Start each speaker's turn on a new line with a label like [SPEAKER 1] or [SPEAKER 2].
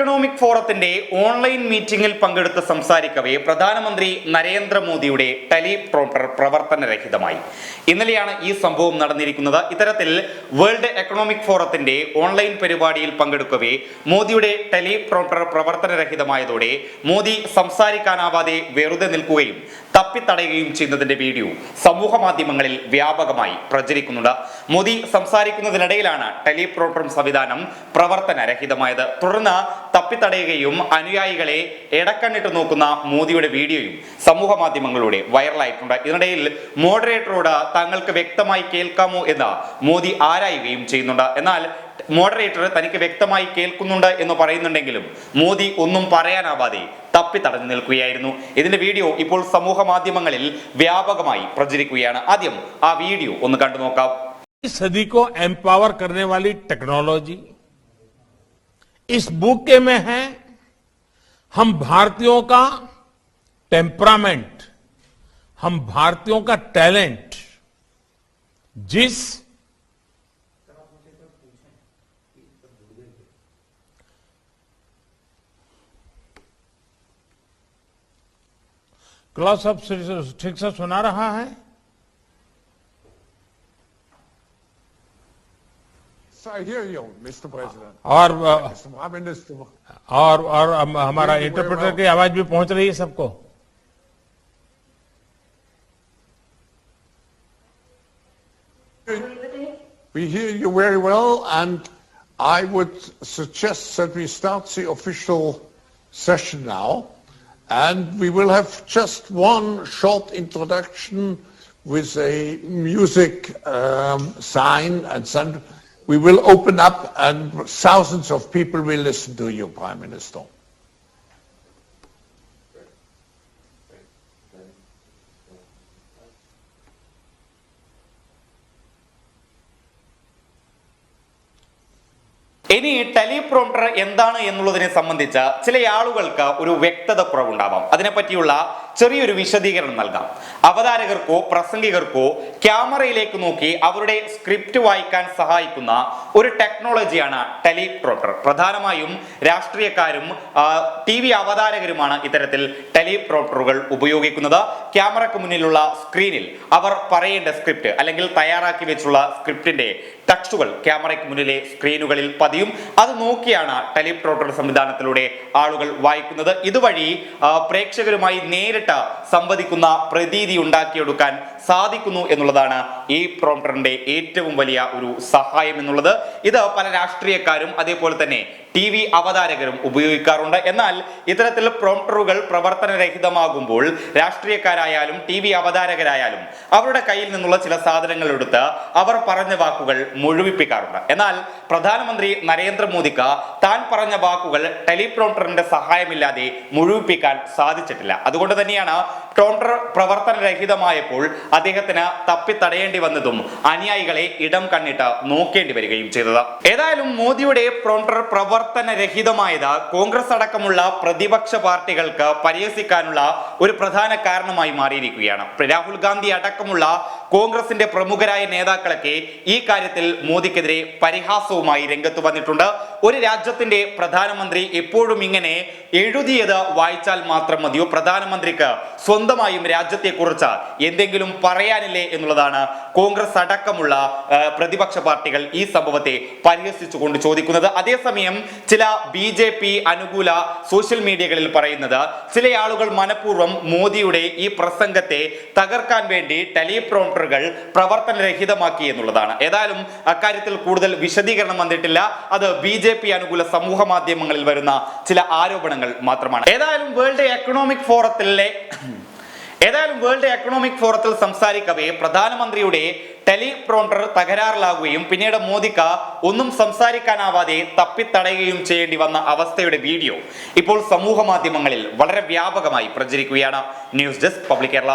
[SPEAKER 1] Economic ഫോറത്തിന്റെ online മീറ്റിംഗിൽ പങ്കെടുത്ത് സംസാരിക്കവേ പ്രധാനമന്ത്രി നരേന്ദ്രമോദിയുടെ ടെലിപ്രോംപ്റ്റർ പ്രവർത്തനരഹിതമായി. ഇന്നലെയാണ് ഈ സംഭവം നടന്നിരിക്കുന്നത്. ഇത്തരത്തിൽ വേൾഡ് എക്കണോമിക് ഫോറത്തിന്റെ ഓൺലൈൻ പരിപാടിയിൽ പങ്കെടുക്കവേ മോദിയുടെ ടെലിപ്രോംപ്റ്റർ പ്രവർത്തനരഹിതമായതോടെ മോദി സംസാരിക്കാനാവാതെ വെറുതെ നിൽക്കുകയും തപ്പിത്തടയുകയും ചെയ്യുന്നതിന്റെ വീഡിയോ സമൂഹ മാധ്യമങ്ങളിൽ വ്യാപകമായി പ്രചരിക്കുന്നുണ്ട്. മോദി സംസാരിക്കുന്നതിനിടയിലാണ് ടെലിപ്രോംപ്റ്റർ സംവിധാനം പ്രവർത്തനരഹിതമായത്. തുടർന്ന് തപ്പിത്തടയുകയും അനുയായികളെ ഇടക്കണ്ണിട്ട് നോക്കുന്ന മോദിയുടെ വീഡിയോയും സമൂഹ മാധ്യമങ്ങളിലൂടെ വൈറലായിട്ടുണ്ട്. ഇതിനിടയിൽ മോഡറേറ്ററോട് തങ്ങൾക്ക് വ്യക്തമായി കേൾക്കാമോ എന്ന് മോദി ആരായുകയും ചെയ്യുന്നുണ്ട്. എന്നാൽ മോഡറേറ്റർ തനിക്ക് വ്യക്തമായി കേൾക്കുന്നുണ്ട് എന്ന് പറയുന്നുണ്ടെങ്കിലും മോദി ഒന്നും പറയാനാവാതെ തപ്പിത്തടഞ്ഞു നിൽക്കുകയായിരുന്നു ഇതിന്റെ വീഡിയോ ഇപ്പോൾ സമൂഹ മാധ്യമങ്ങളിൽ വ്യാപകമായി പ്രചരിക്കുകയാണ് ആദ്യം ആ വീഡിയോ ഒന്ന് കണ്ടു നോക്കാം
[SPEAKER 2] इस सदी को एम्पावर करने वाली टेक्नोलॉजी इस बुके में है हम भारतीयों का टेम्परामेंट हम भारतीयों का टैलेंट जिस क्लॉस अब ठीक से सुना रहा है. और अ. और और हमारा इंटरप्रेटर की आवाज़ भी पहुँच रही है सबको
[SPEAKER 3] We hear you very well, and I would suggest that we start the official session now. And we will have just one short introduction with a music um, sign, and we will open up, and thousands of people will listen to you, Prime Minister.
[SPEAKER 1] ഇനി teleprompter എന്താണ് എന്നുള്ളതിനെ സംബന്ധിച്ച ചില ആളുകൾക്ക് ഒരു വ്യക്തത കുറവുണ്ടാവാം. അതിനെപ്പറ്റിയുള്ള ചെറിയൊരു വിശദീകരണം നൽകാം. അവതാരകർക്കോ പ്രസംഗികർക്കോ ക്യാമറയിലേക്ക് നോക്കി അവരുടെ സ്ക്രിപ്റ്റ് വായിക്കാൻ സഹായിക്കുന്ന ഒരു ടെക്നോളജിയാണ് ടെലിപ്രോംപ്റ്റർ. പ്രധാനമായും രാഷ്ട്രീയക്കാരും ടി വി അവതാരകരുമാണ് ഇത്തരത്തിൽ ടെലിപ്രോംപ്റ്ററുകൾ ഉപയോഗിക്കുന്നത്. ക്യാമറയ്ക്ക് മുന്നിലുള്ള സ്ക്രീനിൽ അവർ പറയേണ്ട സ്ക്രിപ്റ്റ് അല്ലെങ്കിൽ തയ്യാറാക്കി വെച്ചുള്ള സ്ക്രിപ്റ്റിന്റെ ടെക്സ്റ്റുകൾ ക്യാമറയ്ക്ക് മുന്നിലെ സ്ക്രീനുകളിൽ പതിയും അത് നോക്കിയാണ് ടെലിപ്രോംപ്റ്റർ സംവിധാനത്തിലൂടെ ആളുകൾ വായിക്കുന്നത്. ഇതുവഴി പ്രേക്ഷകരുമായി നേരിട്ട് സംവദിക്കുന്ന പ്രതീതി ഉണ്ടാക്കിയെടുക്കാൻ സാധിക്കുന്നു എന്നുള്ളതാണ് ഈ പ്രോംപ്റ്ററിന്റെ ഏറ്റവും വലിയ ഒരു സഹായം എന്നുള്ളത്. ഇത് പല രാഷ്ട്രീയക്കാരും അതേപോലെ തന്നെ ടി വി അവതാരകരും ഉപയോഗിക്കാറുണ്ട്. എന്നാൽ ഇത്തരത്തിൽ പ്രോംപ്റ്ററുകൾ പ്രവർത്തനരഹിതമാകുമ്പോൾ രാഷ്ട്രീയക്കാരായാലും ടി വി അവതാരകരായാലും അവരുടെ കയ്യിൽ നിന്നുള്ള ചില സാധനങ്ങൾ എടുത്ത് അവർ പറഞ്ഞ വാക്കുകൾ മുഴുവിപ്പിക്കാറുണ്ട്. എന്നാൽ പ്രധാനമന്ത്രി നരേന്ദ്രമോദിക്ക് താൻ പറഞ്ഞ വാക്കുകൾ ടെലിപ്രോംപ്റ്ററിന്റെ സഹായമില്ലാതെ മുഴുവിപ്പിക്കാൻ സാധിച്ചിട്ടില്ല. അതുകൊണ്ട് തന്നെയാണ് പ്രോംപ്റ്റർ പ്രവർത്തനരഹിതമായപ്പോൾ അദ്ദേഹത്തിന് തപ്പിത്തടയേണ്ടി വന്നതും അനുയായികളെ ഇടം കണ്ണിട്ട് നോക്കേണ്ടി വരികയും ചെയ്തത്. ഏതായാലും മോദിയുടെ പ്രവർത്തന പ്രവർത്തനരഹിതമായത് കോൺഗ്രസ് അടക്കമുള്ള പ്രതിപക്ഷ പാർട്ടികൾക്ക് പരിഹസിക്കാനുള്ള ഒരു പ്രധാന കാരണമായി മാറിയിരിക്കുകയാണ്. രാഹുൽ ഗാന്ധി അടക്കമുള്ള കോൺഗ്രസിന്റെ പ്രമുഖരായ നേതാക്കളൊക്കെ ഈ കാര്യത്തിൽ മോദിക്കെതിരെ പരിഹാസവുമായി രംഗത്ത് വന്നിട്ടുണ്ട്. ഒരു രാജ്യത്തിന്റെ പ്രധാനമന്ത്രി എപ്പോഴും ഇങ്ങനെ എഴുതിയത് വായിച്ചാൽ മാത്രം മതിയോ? പ്രധാനമന്ത്രിക്ക് സ്വന്തമായും രാജ്യത്തെക്കുറിച്ച് എന്തെങ്കിലും പറയാനില്ലേ എന്നുള്ളതാണ് കോൺഗ്രസ് അടക്കമുള്ള പ്രതിപക്ഷ പാർട്ടികൾ ഈ സംഭവത്തെ പരിഹസിച്ചുകൊണ്ട് ചോദിക്കുന്നത്. അതേസമയം ചില ബി ജെ പി അനുകൂല സോഷ്യൽ മീഡിയകളിൽ പറയുന്നത് ചില ആളുകൾ മനഃപൂർവം മോദിയുടെ ഈ പ്രസംഗത്തെ തകർക്കാൻ വേണ്ടി ടെലിപ്രോംപ്റ്ററുകൾ പ്രവർത്തനരഹിതമാക്കി എന്നുള്ളതാണ്. ഏതായാലും അക്കാര്യത്തിൽ കൂടുതൽ വിശദീകരണം വന്നിട്ടില്ല. അത് ബി ജെ പി അനുകൂല സമൂഹ മാധ്യമങ്ങളിൽ വരുന്ന ചില ആരോപണങ്ങൾ മാത്രമാണ്. ഏതായാലും വേൾഡ് എക്കണോമിക് ഫോറത്തിലെ ഏതായാലും വേൾഡ് എക്കണോമിക് ഫോറത്തിൽ സംസാരിക്കവേ പ്രധാനമന്ത്രിയുടെ ടെലിപ്രോണ്ടർ തകരാറിലാകുകയും പിന്നീട് മോദിക്ക് ഒന്നും സംസാരിക്കാനാവാതെ തപ്പിത്തടയുകയും ചെയ്യേണ്ടി വന്ന അവസ്ഥയുടെ വീഡിയോ ഇപ്പോൾ സമൂഹ മാധ്യമങ്ങളിൽ വളരെ വ്യാപകമായി പ്രചരിക്കുകയാണ്. News desk public Kerala.